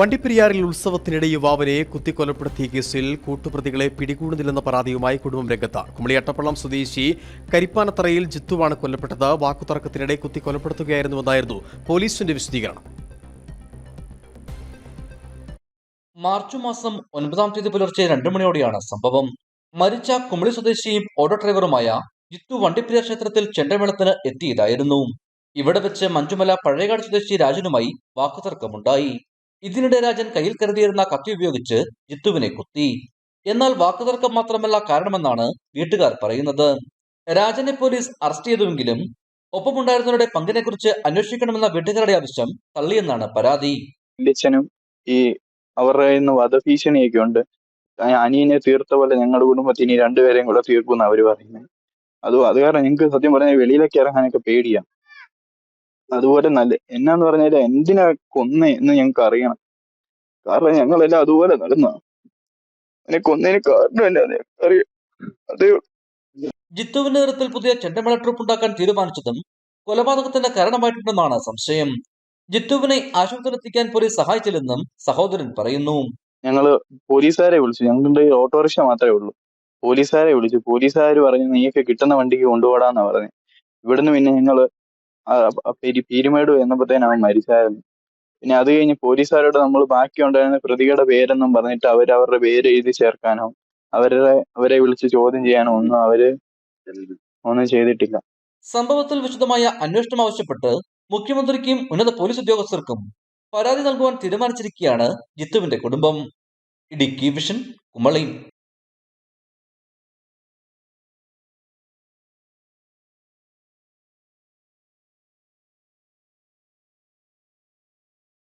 വണ്ടിപ്പെരിയാറിൽ ഉത്സവത്തിനിടെ യുവാവിനെ കുത്തിക്കൊലപ്പെടുത്തിയ കേസിൽ കൂട്ടുപ്രതികളെ പിടികൂടുന്നില്ലെന്ന പരാതിയുമായി കുടുംബം രംഗത്ത്. കുമളി അട്ടപ്പള്ളം സ്വദേശി കരിപ്പാനത്തറയിൽ ജിത്തുവാണ് കൊല്ലപ്പെട്ടത്. വാക്കുതർക്കത്തിനിടെ കുത്തിക്കൊലപ്പെടുത്തുകയായിരുന്നുവെന്നായിരുന്നു പോലീസിന്റെ വിശദീകരണം. മാർച്ച് മാസം ഒൻപതാം തീയതി പുലർച്ചെ രണ്ടു മണിയോടെയാണ് സംഭവം. മരിച്ച കുമളി സ്വദേശിയും ഓട്ടോ ഡ്രൈവറുമായ ജിത്തു വണ്ടിപ്പെരിയാർ ക്ഷേത്രത്തിൽ ചെണ്ടമേളത്തിന് എത്തിയതായിരുന്നു. ഇവിടെ വെച്ച് മഞ്ചുമല പഴയകാട് സ്വദേശി രാജനുമായി വാക്കുതർക്കമുണ്ടായി. ഇതിനിടെ രാജൻ കയ്യിൽ കരുതിയിരുന്ന കത്തി ഉപയോഗിച്ച് ജിത്തുവിനെ കുത്തി. എന്നാൽ വാക്കുതർക്കം മാത്രമല്ല കാരണമെന്നാണ് വീട്ടുകാർ പറയുന്നത്. രാജനെ പോലീസ് അറസ്റ്റ് ചെയ്തുവെങ്കിലും ഒപ്പമുണ്ടായിരുന്നവരുടെ പങ്കിനെക്കുറിച്ച് അന്വേഷിക്കണമെന്ന വീട്ടുകാരുടെ ആവശ്യം തള്ളിയെന്നാണ് പരാതി. ഈ അവരുടെ ഉണ്ട്. അനിയനെ തീർത്ത പോലെ ഞങ്ങളുടെ കുടുംബത്തിൽ ഇനി രണ്ടുപേരെയും കൂടെ തീർക്കുമെന്ന് അവർ പറയുന്നത്. അത് അത് കാരണം ഞങ്ങൾക്ക് സത്യം പറഞ്ഞാൽ വെളിയിലേക്ക് ഇറങ്ങാനൊക്കെ പേടിയാ. അതുപോലെ നല്ല എന്നാന്ന് പറഞ്ഞാൽ എന്തിനാ കൊന്നേ എന്ന് ഞങ്ങൾക്ക് അറിയണം. കാരണം ഞങ്ങളെല്ലാം അതുപോലെ നടന്ന അതിനെ കൊന്നതിന് കാരണം എന്നാന്ന് ഞങ്ങൾക്ക് അറിയാം. അത് ജിത്തുവിന്റെ നേതൃത്വത്തിൽ പുതിയ ചെണ്ടമേള ട്രൂപ്പ് ഉണ്ടാക്കാൻ തീരുമാനിച്ചതും കൊലപാതകത്തിന്റെ കാരണമായിട്ടുണ്ടെന്നാണ് സംശയം. ജിത്തുവിനെ ആശുപത്രിയിലെത്തിക്കാൻ പോലീസ് സഹായിച്ചില്ലെന്നും സഹോദരൻ പറയുന്നു. ഞങ്ങൾ പോലീസുകാരെ വിളിച്ചു. ഞങ്ങളുടെ ഓട്ടോറിക്ഷ മാത്രമേ ഉള്ളൂ. പോലീസുകാരെ വിളിച്ചു. പോലീസുകാർ പറഞ്ഞു നീയൊക്കെ കിട്ടുന്ന വണ്ടിക്ക് കൊണ്ടുപോടാന്നാ പറഞ്ഞു. ഇവിടുന്ന് പിന്നെ ഞങ്ങൾ പീരുമേട് എന്നപ്പോഴത്തേനും അവൻ മരിച്ചായിരുന്നു. പിന്നെ അത് കഴിഞ്ഞ് പോലീസുകാരോട് നമ്മൾ ബാക്കി ഉണ്ടായിരുന്ന പ്രതികളുടെ പേരെന്നും പറഞ്ഞിട്ട് അവർ അവരുടെ പേര് എഴുതി ചേർക്കാനോ അവരുടെ അവരെ വിളിച്ച് ചോദ്യം ചെയ്യാനോ ഒന്നും അവർ ഒന്നും ചെയ്തിട്ടില്ല. സംഭവത്തിൽ വിശദമായ അന്വേഷണം ആവശ്യപ്പെട്ട് മുഖ്യമന്ത്രിക്കും ഉന്നത പോലീസ് ഉദ്യോഗസ്ഥർക്കും പരാതി നൽകുവാൻ തീരുമാനിച്ചിരിക്കുകയാണ് ജിത്തുവിന്റെ കുടുംബം. ഇടുക്കി വിഷൻ കുമളി.